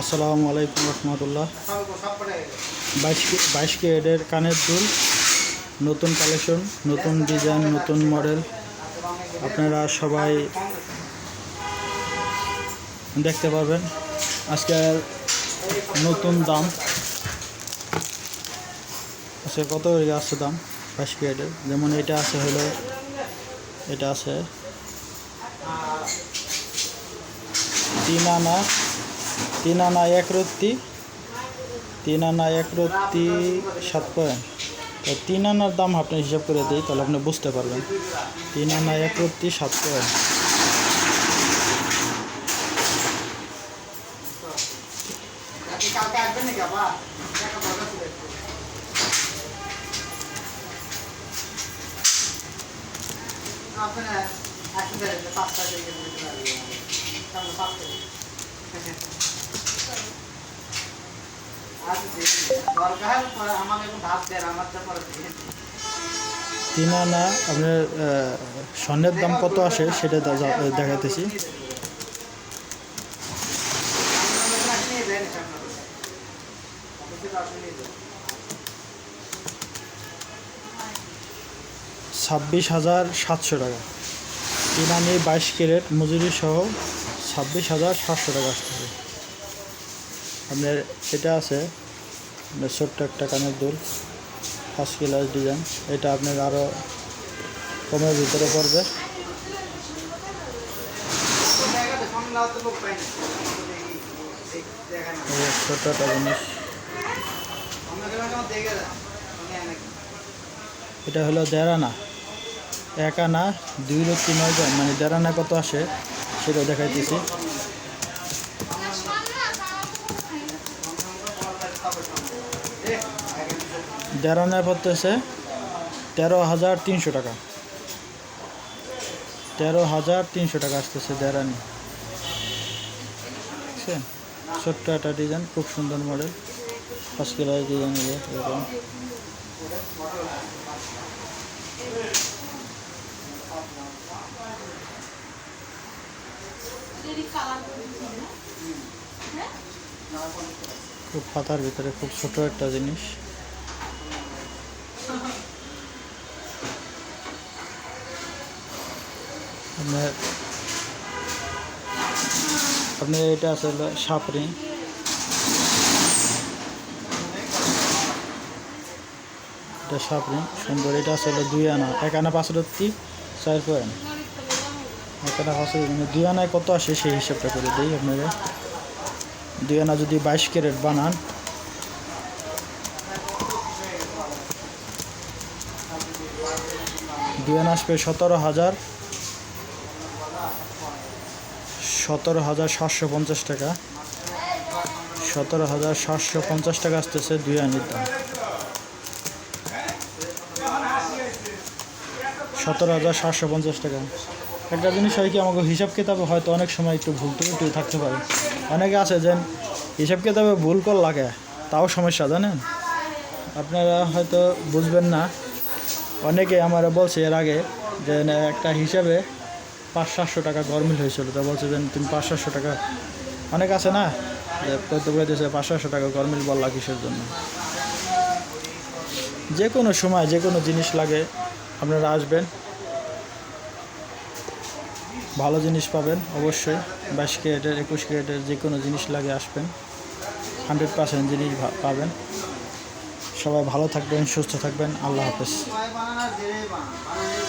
আসসালামু আলাইকুম রহমতুল্লাহ। বাইশ বাইশ কেডের কানের দুল, নতুন কালেকশন, নতুন ডিজাইন, নতুন মডেল। আপনারা সবাই দেখতে পাবেন আজকের নতুন দাম। আজকে কত আসছে দাম বাইশ কেডের যেমন এটা আছে হলো, এটা আছে তিন আনা তিন আনা এক রত্তি তিন আনা এক রত্তি সাত পয়েন্ট। তো তিন আনার দাম আপনি হিসাব করে দিই, তাহলে আপনি বুঝতে পারবেন। তিন আনা এক রত্তি সাত পয়েন্ট। আপনারা পাঁচটা পাঁচটা তিন আনা আপনার স্বর্ণের দাম কত আসে সেটা দা- যা- দেখাইতেছি আপনারা নিয়ে যান এটা আপনারা। অবশ্যই আপনি নিয়ে যান। ছাব্বিশ হাজার সাতশো টাকা তিন আনি বাইশ ক্যারেট, মজুরি সহ ছাব্বিশ হাজার সাতশো টাকা আসতেছে আপনার এটা আছে আপনার ছোট্ট একটা কানের দুল ফার্স্ট ক্লাস ডিজাইন এটা আপনার আরও কমের ভিতরে পড়বে? এটা হলো দেড় আনা এক আনা, দুই রত্তি নয় মানে দেড় আনা কত আসে সেটা দেখাইতেছি। দেড় আনায় পড়তেছে তেরো হাজার তিনশো টাকা। তেরো হাজার তিনশো টাকা আসতেছে দেড় আনি ছোট্ট একটা ডিজাইন খুব সুন্দর মডেল ফার্স্ট ক্লাস ডিজাইন এরকম। খুব পাতার ভিতরে, খুব ছোট একটা জিনিস। আপনার এটা আছে সাপরিং এটা সাপরিং সুন্দর এটা আছে হলো দুই আনা। এক আনা পাঁচ রত্তি চার পয়েন্ট। এক আনা পাঁচ মানে দুই আনায় কত আসে সেই হিসাবটা করে দিই আপনারা দুই আনা যদি বাইশ ক্যারেট বানান দুই আনা আসবে সতেরো হাজার সতেরো হাজার সাতশো পঞ্চাশ টাকা। সতেরো হাজার সাতশো পঞ্চাশ টাকা আসতেছে দুই দাম। সতেরো হাজার সাতশো পঞ্চাশ টাকা। একটা জিনিস হয় কি, আমাকে হিসাব কিতাবে হয়তো অনেক সময় একটু ভুল ত্রুটি থাকতে পারে। অনেকে আছে যে হিসাব কিতাবে ভুল কর লাগে, তাও সমস্যা, জানেন? আপনারা হয়তো বুঝবেন না। অনেকে আমার বলছে এর আগে যে একটা হিসাবে পাঁচ সাতশো টাকা গরমিল হয়েছিল। তা বলছে যে, তুমি পাঁচ সাতশো টাকা অনেক আছে না? যে করতে বলেছে পাঁচ সাতশো টাকা গরমিল বললা কিসের জন্য? যে কোনো সময়, যে কোনো জিনিস লাগে, আপনারা আসবেন। ভালো জিনিস পাবেন, অবশ্যই। বাইশ ক্যারেটের, একুশ ক্যারেটের যে কোনো জিনিস লাগে আসবেন। হান্ড্রেড পার্সেন্ট জিনিস পাবেন। সবাই ভালো থাকবেন, সুস্থ থাকবেন। আল্লাহ হাফেজ। 那给你一半反正